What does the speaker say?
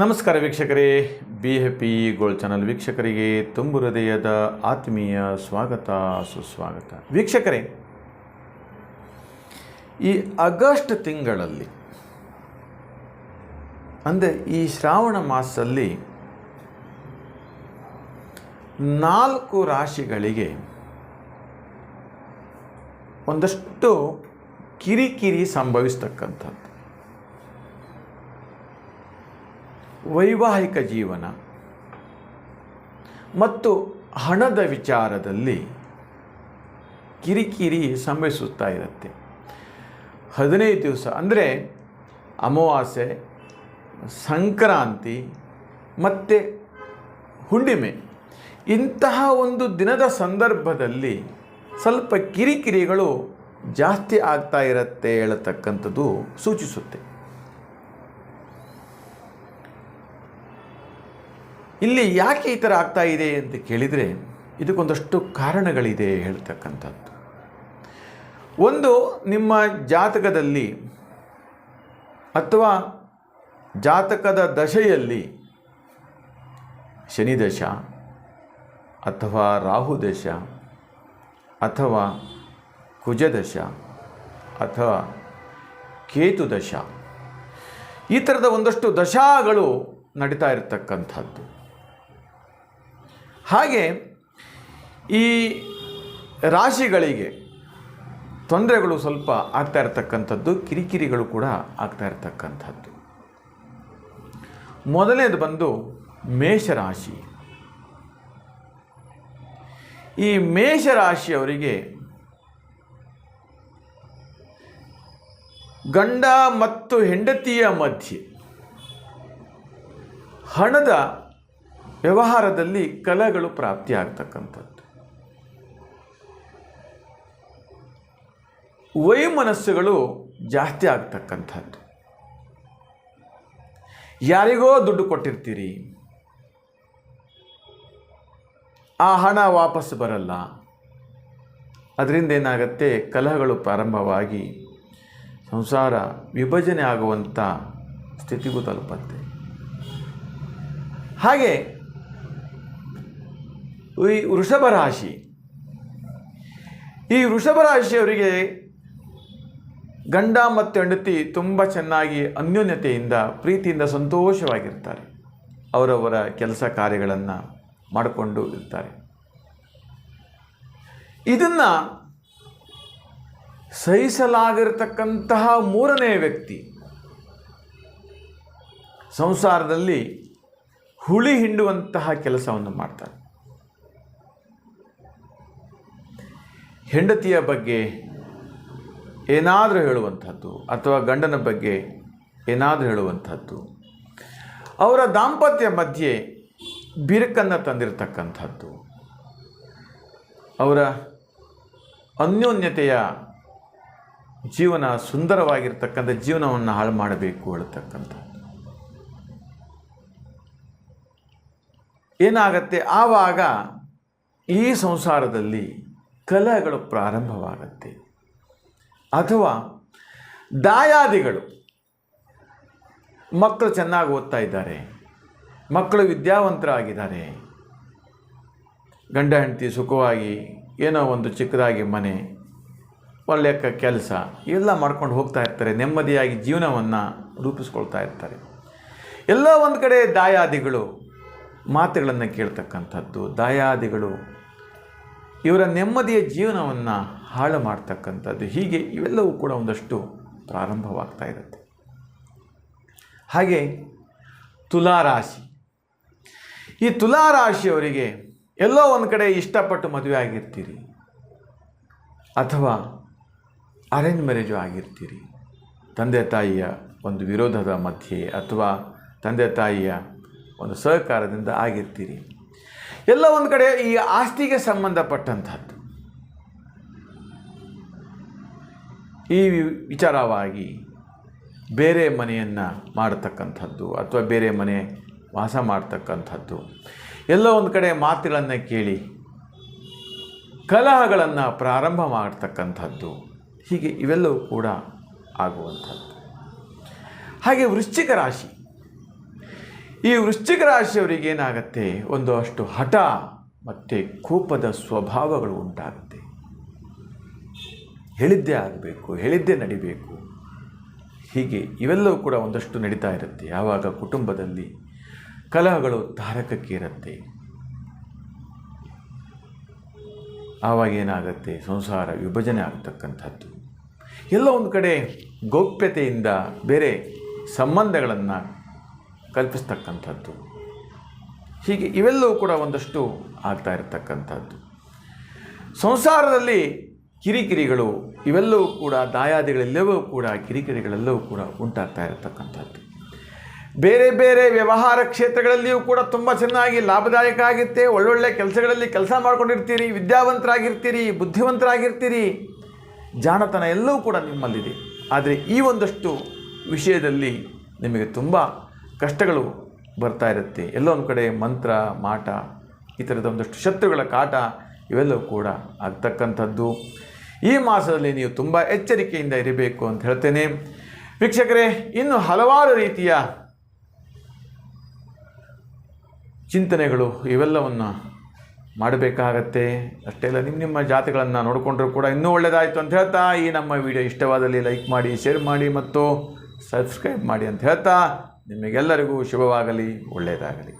ನಮಸ್ಕಾರ ವೀಕ್ಷಕರೇ. B P gold channel ವೀಕ್ಷಕರಿಗೆ ತುಂಬು ಹೃದಯದ ಆತ್ಮೀಯ ಸ್ವಾಗತ, ಸುಸ್ವಾಗತ. ವೀಕ್ಷಕರೇ, ಈ ಆಗಸ್ಟ್ ತಿಂಗಳಲ್ಲಿ, ಅಂದರೆ ಈ ಶ್ರಾವಣ ಮಾಸದಲ್ಲಿ ನಾಲ್ಕು ರಾಶಿಗಳಿಗೆ ಒಂದಷ್ಟು ಕಿರಿಕಿರಿ ಸಂಭವಿಸ್ತಕ್ಕಂಥದ್ದು. ವೈವಾಹಿಕ ಜೀವನ ಮತ್ತು ಹಣದ ವಿಚಾರದಲ್ಲಿ ಕಿರಿಕಿರಿ ಸಂಭವಿಸುತ್ತಾ ಇರುತ್ತೆ. ಹದಿನೈದು ದಿವಸ ಅಂದರೆ ಅಮಾವಾಸ್ಯೆ, ಸಂಕ್ರಾಂತಿ ಮತ್ತು ಹುಣ್ಣಿಮೆ. ಇಂತಹ ಒಂದು ದಿನದ ಸಂದರ್ಭದಲ್ಲಿ ಸ್ವಲ್ಪ ಕಿರಿಕಿರಿಗಳು ಜಾಸ್ತಿ ಆಗ್ತಾ ಇರುತ್ತೆ ಹೇಳತಕ್ಕಂಥದ್ದು ಸೂಚಿಸುತ್ತೆ. ಇಲ್ಲಿ ಯಾಕೆ ಈ ಥರ ಆಗ್ತಾ ಇದೆ ಅಂತ ಕೇಳಿದರೆ ಇದಕ್ಕೊಂದಷ್ಟು ಕಾರಣಗಳಿದೆ ಹೇಳ್ತಕ್ಕಂಥದ್ದು. ಒಂದು, ನಿಮ್ಮ ಜಾತಕದಲ್ಲಿ ಅಥವಾ ಜಾತಕದ ದಶೆಯಲ್ಲಿ ಶನಿ ದಶ ಅಥವಾ ರಾಹುದಶ ಅಥವಾ ಕುಜದಶ ಅಥವಾ ಕೇತು ದಶ ಈ ಥರದ ಒಂದಷ್ಟು ದಶಾಗಳು ನಡೀತಾ ಇರತಕ್ಕಂಥದ್ದು. ಹಾಗೆ ಈ ರಾಶಿಗಳಿಗೆ ತೊಂದರೆಗಳು ಸ್ವಲ್ಪ ಆಗ್ತಾ ಇರತಕ್ಕಂಥದ್ದು, ಕಿರಿಕಿರಿಗಳು ಕೂಡ ಆಗ್ತಾ ಇರತಕ್ಕಂಥದ್ದು. ಮೊದಲನೇದು ಬಂದು ಮೇಷರಾಶಿ. ಈ ಮೇಷರಾಶಿಯವರಿಗೆ ಗಂಡ ಮತ್ತು ಹೆಂಡತಿಯ ಮಧ್ಯೆ ಹಣದ ವ್ಯವಹಾರದಲ್ಲಿ ಕಲಹಗಳು ಪ್ರಾಪ್ತಿ ಆಗ್ತಕ್ಕಂಥದ್ದು. ವೈಮನಸ್ಸುಗಳು ಜಾಸ್ತಿ ಆಗ್ತಕ್ಕಂಥದ್ದು. ಯಾರಿಗೋ ದುಡ್ಡು ಕೊಟ್ಟಿರ್ತೀರಿ. ಆ ಹಣ ವಾಪಸ್ ಬರಲ್ಲ. ಅದರಿಂದ ಏನಾಗುತ್ತೆ ಕಲಹಗಳು ಪ್ರಾರಂಭವಾಗಿ ಸಂಸಾರ ವಿಭಜನೆ ಆಗುವಂಥ ಸ್ಥಿತಿಗೂ ತಲುಪತ್ತೆ. ಹಾಗೆ ಈ ವೃಷಭ ರಾಶಿ. ಈ ವೃಷಭ ರಾಶಿಯವರಿಗೆ ಗಂಡ ಮತ್ತು ಹೆಂಡತಿ ತುಂಬ ಚೆನ್ನಾಗಿ ಅನ್ಯೋನ್ಯತೆಯಿಂದ, ಪ್ರೀತಿಯಿಂದ ಸಂತೋಷವಾಗಿರ್ತಾರೆ. ಅವರವರ ಕೆಲಸ ಕಾರ್ಯಗಳನ್ನು ಮಾಡಿಕೊಂಡು ಇರ್ತಾರೆ. ಇದನ್ನು ಸಹಿಸಲಾಗಿರತಕ್ಕಂತಹ ಮೂರನೇ ವ್ಯಕ್ತಿ ಸಂಸಾರದಲ್ಲಿ ಹುಳಿ ಹಿಂಡುವಂತಹ ಕೆಲಸವನ್ನು ಮಾಡ್ತಾರೆ. ಹೆಂಡತಿಯ ಬಗ್ಗೆ ಏನಾದರೂ ಹೇಳುವಂಥದ್ದು ಅಥವಾ ಗಂಡನ ಬಗ್ಗೆ ಏನಾದರೂ ಹೇಳುವಂಥದ್ದು, ಅವರ ದಾಂಪತ್ಯ ಮಧ್ಯೆ ಬಿರುಕನ್ನು ತಂದಿರತಕ್ಕಂಥದ್ದು, ಅವರ ಅನ್ಯೋನ್ಯತೆಯ ಜೀವನ ಸುಂದರವಾಗಿರ್ತಕ್ಕಂಥ ಜೀವನವನ್ನು ಹಾಳು ಮಾಡಬೇಕು ಹೇಳ್ತಕ್ಕಂಥದ್ದು. ಏನಾಗತ್ತೆ? ಆವಾಗ ಈ ಸಂಸಾರದಲ್ಲಿ ಕಲಹಗಳು ಪ್ರಾರಂಭವಾಗುತ್ತೆ. ಅಥವಾ ದಾಯಾದಿಗಳು, ಮಕ್ಕಳು ಚೆನ್ನಾಗಿ ಓದ್ತಾ ಇದ್ದಾರೆ, ಮಕ್ಕಳು ವಿದ್ಯಾವಂತರಾಗಿದ್ದಾರೆ, ಗಂಡ ಹೆಂಡತಿ ಸುಖವಾಗಿ ಏನೋ ಒಂದು ಚಿಕ್ಕದಾಗಿ ಮನೆ ಒಳ್ಳೆಯ ಕೆಲಸ, ಎಲ್ಲ ಮಾಡ್ಕೊಂಡು ಹೋಗ್ತಾ ಇರ್ತಾರೆ, ನೆಮ್ಮದಿಯಾಗಿ ಜೀವನವನ್ನು ರೂಪಿಸ್ಕೊಳ್ತಾ ಇರ್ತಾರೆ. ಎಲ್ಲ ಒಂದು ಕಡೆ ದಾಯಾದಿಗಳು ಮಾತುಗಳನ್ನು ಕೇಳ್ತಕ್ಕಂಥದ್ದು, ದಾಯಾದಿಗಳು ಇವರ ನೆಮ್ಮದಿಯ ಜೀವನವನ್ನು ಹಾಳು ಮಾಡ್ತಕ್ಕಂಥದ್ದು. ಹೀಗೆ ಇವೆಲ್ಲವೂ ಕೂಡ ಒಂದಷ್ಟು ಪ್ರಾರಂಭವಾಗ್ತಾ ಇರುತ್ತೆ. ಹಾಗೆ ತುಲಾರಾಶಿ. ಈ ತುಲಾರಾಶಿಯವರಿಗೆ ಎಲ್ಲೋ ಒಂದು ಕಡೆ ಇಷ್ಟಪಟ್ಟು ಮದುವೆ ಆಗಿರ್ತೀರಿ. ಅಥವಾ ಅರೇಂಜ್ ಮ್ಯಾರೇಜು ಆಗಿರ್ತೀರಿ. ತಂದೆ ತಾಯಿಯ ಒಂದು ವಿರೋಧದ ಮಧ್ಯೆ ಅಥವಾ ತಂದೆ ತಾಯಿಯ ಒಂದು ಸಹಕಾರದಿಂದ ಆಗಿರ್ತೀರಿ. ಎಲ್ಲ ಒಂದು ಕಡೆ ಈ ಆಸ್ತಿಗೆ ಸಂಬಂಧಪಟ್ಟಂಥದ್ದು. ಈ ವಿಚಾರವಾಗಿ ಬೇರೆ ಮನೆಯನ್ನು ಮಾಡತಕ್ಕಂಥದ್ದು ಅಥವಾ ಬೇರೆ ಮನೆ ವಾಸ ಮಾಡ್ತಕ್ಕಂಥದ್ದು. ಎಲ್ಲ ಒಂದು ಕಡೆ ಮಾತುಗಳನ್ನು ಕೇಳಿ ಕಲಹಗಳನ್ನು ಪ್ರಾರಂಭ ಮಾಡ್ತಕ್ಕಂಥದ್ದು. ಹೀಗೆ ಇವೆಲ್ಲವೂ ಕೂಡ ಆಗುವಂಥದ್ದು. ಹಾಗೆ ವೃಶ್ಚಿಕ ರಾಶಿ. ಈ ವೃಶ್ಚಿಕ ರಾಶಿಯವರಿಗೆ ಏನಾಗುತ್ತೆ? ಒಂದು ಅಷ್ಟು ಹಠ ಮತ್ತು ಕೋಪದ ಸ್ವಭಾವಗಳು ಉಂಟಾಗುತ್ತೆ. ಹೇಳಿದ್ದೇ ಆಗಬೇಕು, ಹೇಳಿದ್ದೇ ನಡಿಬೇಕು. ಹೀಗೆ ಇವೆಲ್ಲವೂ ಕೂಡ ಒಂದಷ್ಟು ನಡೀತಾ ಇರುತ್ತೆ. ಯಾವಾಗ ಕುಟುಂಬದಲ್ಲಿ ಕಲಹಗಳು ತಾರಕಕ್ಕೇರುತ್ತೆ. ಆವಾಗ ಏನಾಗುತ್ತೆ? ಸಂಸಾರ ವಿಭಜನೆ ಆಗ್ತಕ್ಕಂಥದ್ದು. ಎಲ್ಲ ಒಂದು ಕಡೆ ಗೌಪ್ಯತೆಯಿಂದ ಬೇರೆ ಸಂಬಂಧಗಳನ್ನು ಕಲ್ಪಿಸ್ತಕ್ಕಂಥದ್ದು. ಹೀಗೆ ಇವೆಲ್ಲವೂ ಕೂಡ ಒಂದಷ್ಟು ಆಗ್ತಾ ಇರತಕ್ಕಂಥದ್ದು. ಸಂಸಾರದಲ್ಲಿ ಕಿರಿಕಿರಿಗಳು ಇವೆಲ್ಲವೂ ಕೂಡ ದಾಯಾದಿಗಳೆಲ್ಲವೂ ಕೂಡ ಕಿರಿಕಿರಿಗಳೆಲ್ಲವೂ ಕೂಡ ಉಂಟಾಗ್ತಾ ಇರತಕ್ಕಂಥದ್ದು. ಬೇರೆ ಬೇರೆ ವ್ಯವಹಾರ ಕ್ಷೇತ್ರಗಳಲ್ಲಿಯೂ ಕೂಡ ತುಂಬ ಚೆನ್ನಾಗಿ ಲಾಭದಾಯಕ ಆಗುತ್ತೆ ಒಳ್ಳೊಳ್ಳೆ ಕೆಲಸಗಳಲ್ಲಿ ಕೆಲಸ ಮಾಡ್ಕೊಂಡಿರ್ತೀರಿ, ವಿದ್ಯಾವಂತರಾಗಿರ್ತೀರಿ, ಬುದ್ಧಿವಂತರಾಗಿರ್ತೀರಿ. ಜಾಣತನ ಎಲ್ಲವೂ ಕೂಡ ನಿಮ್ಮಲ್ಲಿದೆ. ಆದರೆ ಈ ಒಂದಷ್ಟು ವಿಷಯದಲ್ಲಿ ನಿಮಗೆ ತುಂಬ ಕಷ್ಟಗಳು ಬರ್ತಾ ಇರುತ್ತೆ. ಎಲ್ಲೋ ಒಂದು ಕಡೆ ಮಂತ್ರ, ಮಾಟ, ಈ ಥರದ ಒಂದಷ್ಟು ಶತ್ರುಗಳ ಕಾಟ ಇವೆಲ್ಲವೂ ಕೂಡ ಆಗ್ತಕ್ಕಂಥದ್ದು. ಈ ಮಾಸದಲ್ಲಿ ನೀವು ತುಂಬ ಎಚ್ಚರಿಕೆಯಿಂದ ಇರಬೇಕು ಅಂತ ಹೇಳ್ತೇನೆ. ವೀಕ್ಷಕರೇ, ಇನ್ನು ಹಲವಾರು ರೀತಿಯ ಚಿಂತನೆಗಳು ಇವೆಲ್ಲವನ್ನು ಮಾಡಬೇಕಾಗತ್ತೆ. ಅಷ್ಟೇ ಅಲ್ಲ ನಿಮ್ಮ ನಿಮ್ಮ ಜಾತಿಗಳನ್ನು ನೋಡಿಕೊಂಡ್ರೂ ಕೂಡ ಇನ್ನೂ ಒಳ್ಳೆಯದಾಯಿತು ಅಂತ ಹೇಳ್ತಾ, ಈ ನಮ್ಮ ವಿಡಿಯೋ ಇಷ್ಟವಾದಲ್ಲಿ ಲೈಕ್ ಮಾಡಿ, ಶೇರ್ ಮಾಡಿ ಮತ್ತು ಸಬ್ಸ್ಕ್ರೈಬ್ ಮಾಡಿ ಅಂತ ಹೇಳ್ತಾ ನಿಮಗೆಲ್ಲರಿಗೂ ಶುಭವಾಗಲಿ ಒಳ್ಳೆಯದಾಗಲಿ.